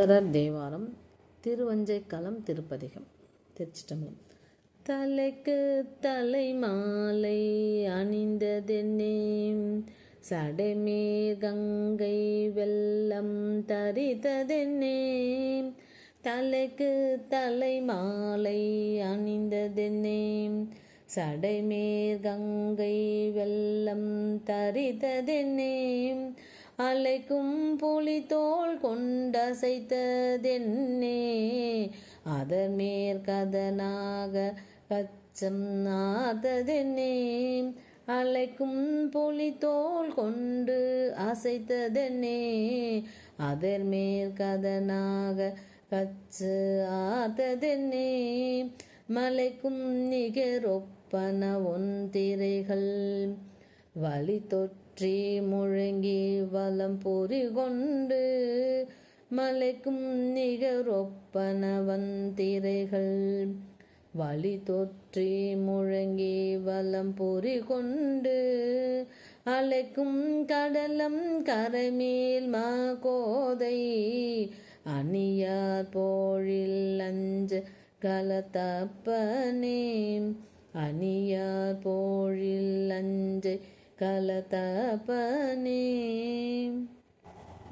சுந்தரர் தேவாரம் திருவஞ்சைக்களம் திருப்பதிகம். திருச்சிட்டம்பலம் தலைக்கு தலை மாலை அணிந்ததென்னே? சடைமேர் கங்கை வெள்ளம் தரித்ததென்னே? தலைக்கு தலை மாலை அணிந்ததென்னே? சடைமேர் கங்கை வெள்ளம் தரித்ததென்னே? அலைக்கும் புலி தோல் கொண்டசைத்ததென்னே. அதன் மேற்கதனாக கச்சம் ஆததென்னே அலைக்கும் புலி தோல் கொண்டு அசைத்ததென்னே. அதர் மேற்கதனாக கச்சு ஆததென்னே மலைக்கும் நிகரொப்பன ஒன் திரைகள் வழி தொற்றி முழங்கி வலம் பொறி கொண்டு மலைக்கும் நிகரொப்பனவன் திரைகள். வழி தொற்றி முழங்கி வலம் பொறி கொண்டு அலைக்கும் கடலம் கரைமேல் மா கோதை அணியார் போழில் அஞ்ச கலத்தப்பனே அணியார் போழில் அஞ்சை கலதபனே.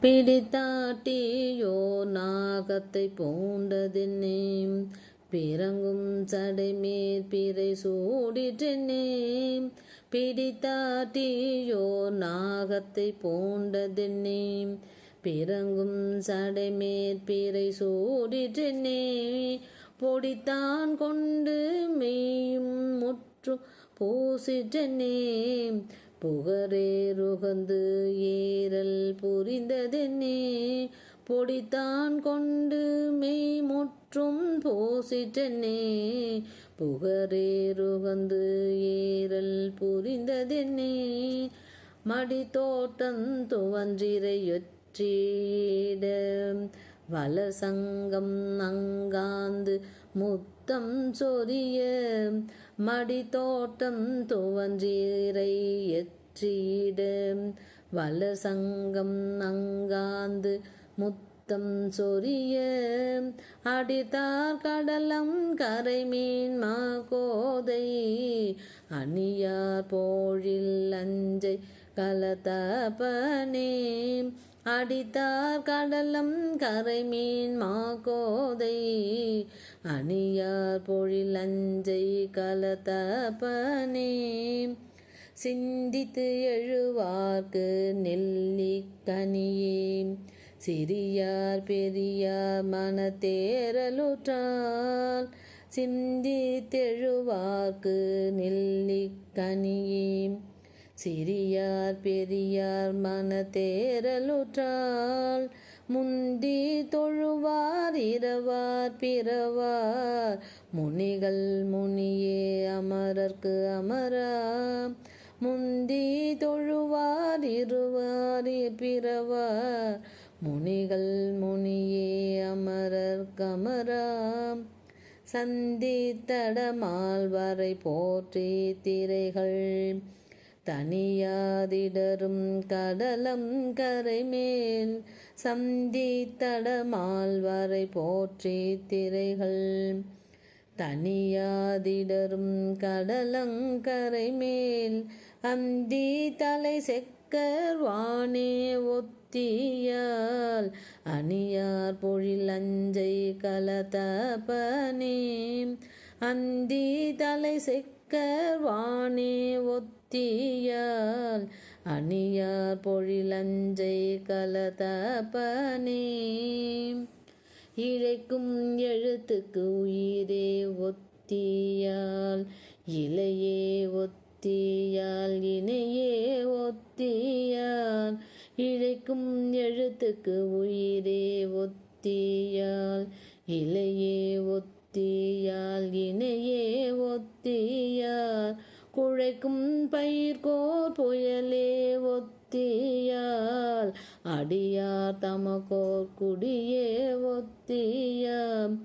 பிடித்தாட்டியோ நாகத்தை பூண்டதென்னே. பிறங்கும் சடைமேற் பிறை சூடிற்றென்னே. பிடித்தாட்டியோ நாகத்தை பூண்டதென்னே. பிறங்கும் சடைமேற் பிறை சூடிற்றென்னே. பொடித்தான் கொண்டு மெய்யும் முற்று பூசிற்றென்னே. புகரேருகந்து ஏறல் புரிந்ததென்னே? பொடித்தான் கொண்டு மெய் முற்றும் பூசிற்றென்னே? புகரேருகந்து ஏறல் புரிந்ததென்னே? மடி தோட்டம் துவன்றிரையொற்றியிட வலசங்கம் அங்காந்து முத்தம் சொரிய மடித்தோட்டம் துவஞ்சீரை துவன்றீரை வளர் சங்கம் அங்காந்து முத்தம் சொரிய. அடித்தார் கடலம் கரைமீன் மா கோதை அணியார் போழில் அஞ்சை கலத்தப்பனே. அடித்தார் கடலம் கரைமீன் மாகோதை அணியார் பொழில் அஞ்சை கலத்தப்பனே. சிந்தித்து எழுவார்க்கு நெல்லிக்கனியே சிறியார் பெரியார் மனத்தேரலுற்றால் சிந்தித்தெழுவார்க்கு நெல்லிக்கனியே சிறியார் பெரியார் மனத்தேரலுற்றால் முந்தி தொழுவார் இரவார் பிறவார். முனிகள் முனியே அமரர்க்கு அமரா முந்தி தொழுவார் இருவார் பிறவார். முனிகள் முனியே அமரர் கமராம் சந்தி வரை போற்றி திரைகள் தனியாதிடரும் கடலம் கரைமேல் சந்தி தடமால் வரை போற்றி திரைகள். தனியாதிடரும் கடலம் கரைமேல் அந்தி தலை செக்கர் வானே ஒத்தியால் அணியார் பொழில் அஞ்சை கலதபனே அந்தி தலை செக்கர் வானே ஒத்தியால் அணியார் பொழிலஞ்சை கலதபனே இழைக்கும் எழுத்துக்கு உயிரே ஒத்தியால் இலையே ஒத்தியால் இணையே ஒத்தியால். இழைக்கும் எழுத்துக்கு உயிரே ஒத்தியால் இலையே ஒத்தியால் இணையே ஒத்தியால். குழைக்கும் பயிர்கோர் புயலே ஒத்தியால் அடியார் தமக்கோர் குடியே ஒத்தியாம்.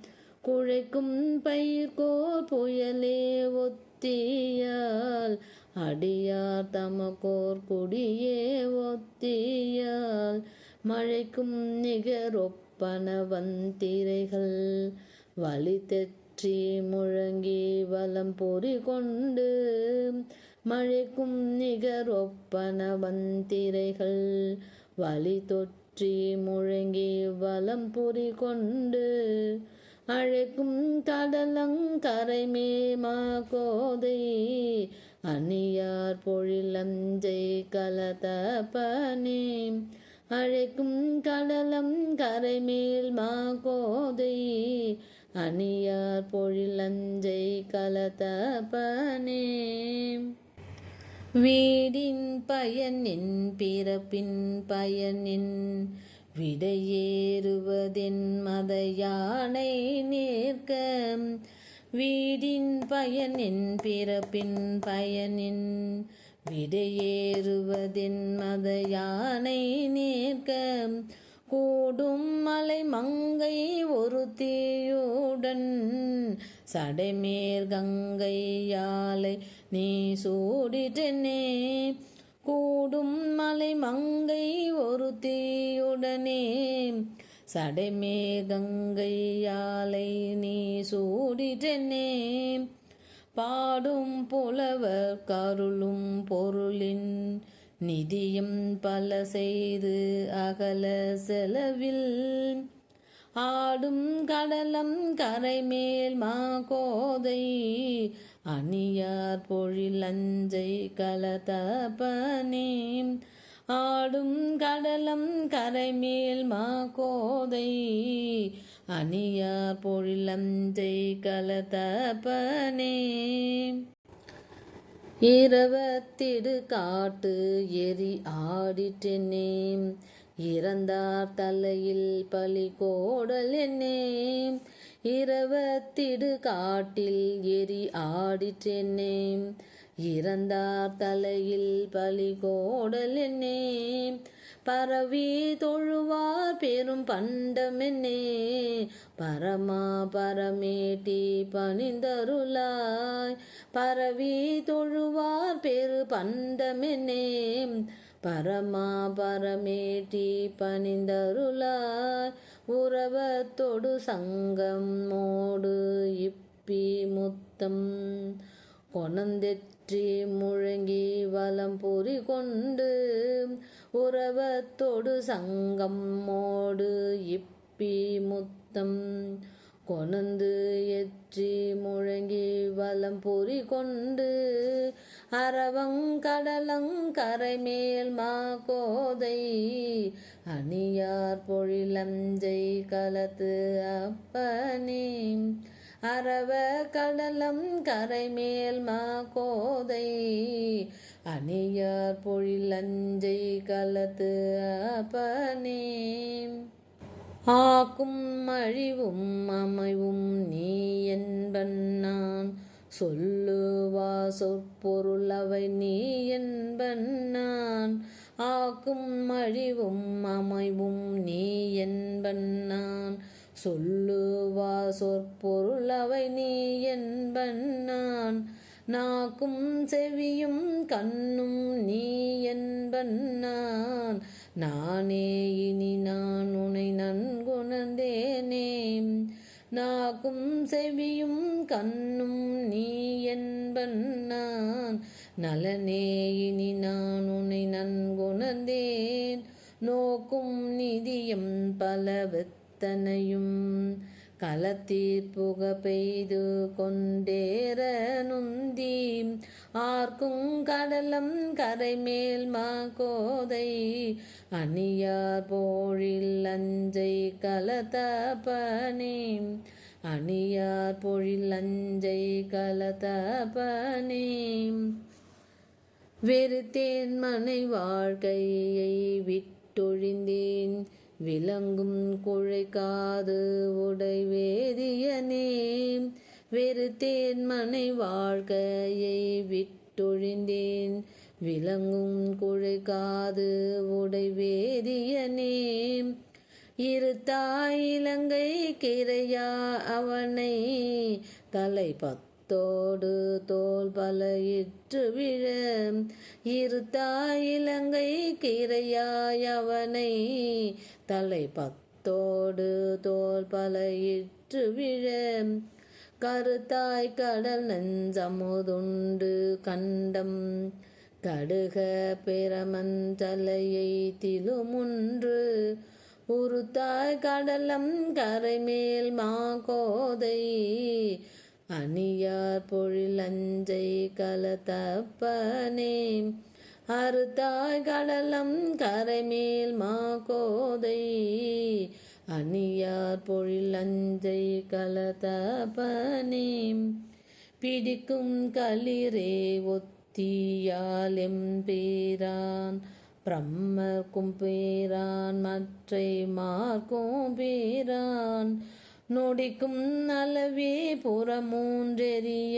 குழைக்கும் பயிர்கோர் புயலே ஒத்தியால் அடியார் தமக்கோர் குடியே ஒத்தியால். மழைக்கும் நிகரொப்ப ஒப்பனவந்திரைகள் வழி தெற்றி முழங்கி வலம் பொறி கொண்டு மழைக்கும் நிகர் ஒப்பனவந்திரைகள் வழி தொற்றி முழங்கி வலம் பொறி கொண்டு அழைக்கும் கடலங்கரைமே மா கோதை அணியார் பொழிலஞ்சை கலதப்பனே அழைக்கும் கடலம் கரைமேல் மா கோதை அணியார் பொழிலஞ்சை கலதபனே வீடின் பயனின் பிறப்பின் பயனின் விடையேறுவதென் மத யானை நேர்க்க. வீடின் பயனின் பிறப்பின் பயனின் விடையேறுவதென் மத யானை நேர்க்க. கூடும் மலை மங்கை ஒரு தீயுடன். சடைமேர் கங்கை யாலை நீ சூடிட்டனே கூடும் மலை மங்கை ஒரு தீயுடனே. சடைமே கங்கை யாலை நீ சூடிட்டனே பாடும் புலவர் கருளும் பொருளின் நிதியும் பல செய்து அகல செலவில். ஆடும் கடலம் கரைமேல் மா கோதை அணியார் பொழிலஞ்சை கலதபனே. ஆடும் கடலம் கரைமேல் மா கோதை அணியார் பொழிலஞ்சை கலதபனே. இரவத்திடு காட்டு எரி ஆடிட்டென்னே இறந்தார் தலையில் பலி கோடல் என்னே இரவத்திடு காட்டில் எரி ஆடிட்டென்னே இறந்தார் தலையில் பலி கோடல் என்னே பரவி தொழுவார் பெரும் பண்டமென்னே. பரமா பரமேட்டி பணிந்தருளாய். பரவி தொழுவார் பெரு பண்டமென்னே. பரமா பரமேட்டி பணிந்தருளாய். உறவத்தொடு சங்கம் மோடு இப்பி முத்தம். கொணந்தெற்றி முழங்கி வலம் பொறி கொண்டு உறவத்தோடு சங்கம்மோடு இப்பி முத்தம். கொணந்து எற்றி முழங்கி வலம் பொறி கொண்டு அரவங்கடலங்கரை மேல் மா கோதை அணியார் பொழிலஞ்சை கலத்து அப்பனே. அரவ கடலம் கரைமேல் மா கோதை. அணியார் பொழில் அஞ்சை கலத்து அப்பனே. ஆக்கும் அழிவும் அமைவும் நீ என்பன் நான். சொல்லுவா சொற்பொருள் அவை நீ என்பன் நான். ஆக்கும் அழிவும் அமைவும் நீ என்பன் நான். சொல்லுவா சொற்பொருள் அவை நீ என்பன் நான் நாக்கும் செவியும் கண்ணும் நீ என்பன் நான் நானே இனி நான் உனை நன்குணர்ந்தேனே. நாக்கும் செவியும் கண்ணும் நீ என்பன் நான் நலனே இனி நான் உன்னை நன்குணர்ந்தேன். நோக்கும் நிதியம் பலவத்தனையும் களத்தீர் புக பெய்து கொண்டேற நுந்தி ஆர்க்கும் கடலம் கரைமேல் மா கோதை. அணியார் போழில் அஞ்சை கலதப்பனே அணியார் பொழில் அஞ்சை கலதப்பனே வெறுத்தேன் மனை வாழ்க்கையை விட்டொழிந்தேன். விளங்கும் குழைக்காது உடை வேதியனே வெறுத்தேன் மனை வாழ்க்கையை விட்டொழிந்தேன். விளங்கும் குழைக்காது உடை வேதியனே இருத்தாய் இலங்கை கிரையா அவனை தலை தோடு தோல் பல இற்று விழ இருத்தா இலங்கை கிரையாய் அவனை தலை பத்தோடு தோல் பல இற்று விழ. கருத்தாய் கடல் நெஞ்சமுதுண்டு கண்டம் கடுக பிரமந்தலையை திலுமுன்று. உருத்தாய் கடலம் கரைமேல் மாகோதை அணியார் பொழிலஞ்சை கலத்தப்பனே. அறுத்தாய் கடலம் கரைமேல் மா கோதை அணியார் பொழிலஞ்சை கலத்தப்பனே. பிடிக்கும் களிரே ஒத்தியால் எம்பேரான் பிரம்மர்க்கும் பேரான் மற்றை மார்க்கும் பேரான். நொடிக்கும் அளவே புறமூன்றெறிய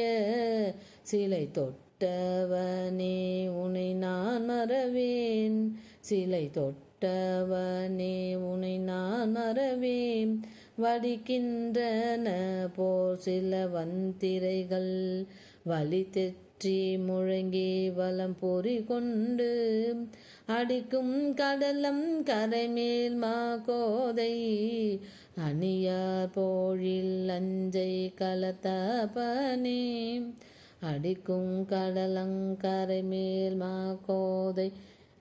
சிலை தொட்டவனே உனை நான் மறவேன். சிலை தொட்டவனே உனை நான் மறவேன். வடிக்கின்றன போர் சில வந்திரைகள் வழி தெற்றி முழங்கி வலம் பொறி கொண்டு அடிக்கும் கடலம் கரைமேல் மா கோதை அணியார் போழில் அஞ்சை கலத்தபனே. அடிக்கும் கடலங்கரை மேல் மா கோதை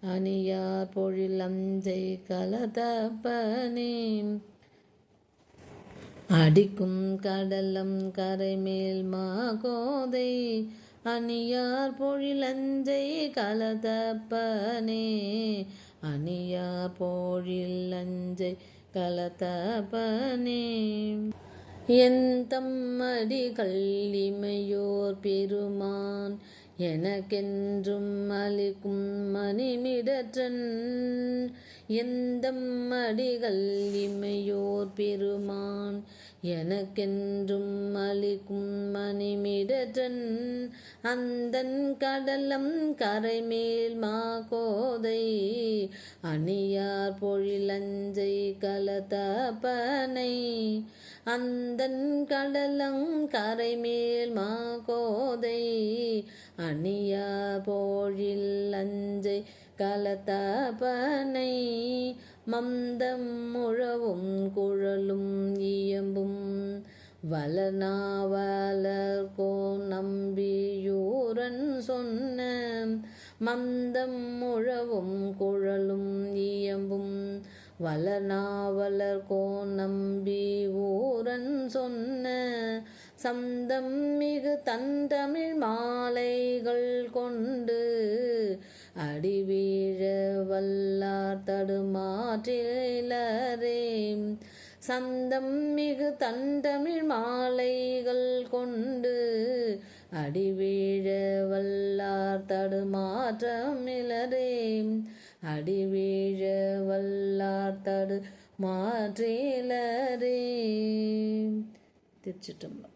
அணியார் பொழில் அஞ்சை கலதப்பனே அடிக்கும் கடலம் கரைமேல் மா கோதை அணியார் பொழிலஞ்சை கலதப்பனே அணியார் பொழிலஞ்சை கலதபனே எந்தம்மடி கள்ளிமையோர் பெருமான் எனக்கென்றும் அளிக்கும் மணிமிடற்றன். எந்தம்மடி கள்ளிமையோர் பெருமான் எனக்கென்றும் அளிக்கும் மணிமிடற்றன் அந்தன் கடலம் கரைமேல் மா கோதை அணியார் பொழிலஞ்சை கலத்தப்பனை அந்தன் கடலம் கரைமேல் மா கோதை அணியார் பொழில் அஞ்சை கலத்தபனை மந்தம் முழவும் குழலும் இயம்பும். வளநாவலர் கோ நம்பியூரன் சொன்ன மந்தம் முழவும் குழலும் இயம்பும். வலனாவலர் கோ நம்பி ஊரன் சொன்ன சந்தம் மிகு தன் தமிழ் மாலைகள் கொண்டு அடிவி சந்தம் மிகு தந்தமிழ் மாலைகள் கொண்டு அடிவீழ வல்லார் தடுமாற்றமிலரே அடிவீழ வல்லார் தடு மாற்றிலரே திருச்சிட்டம்பலம்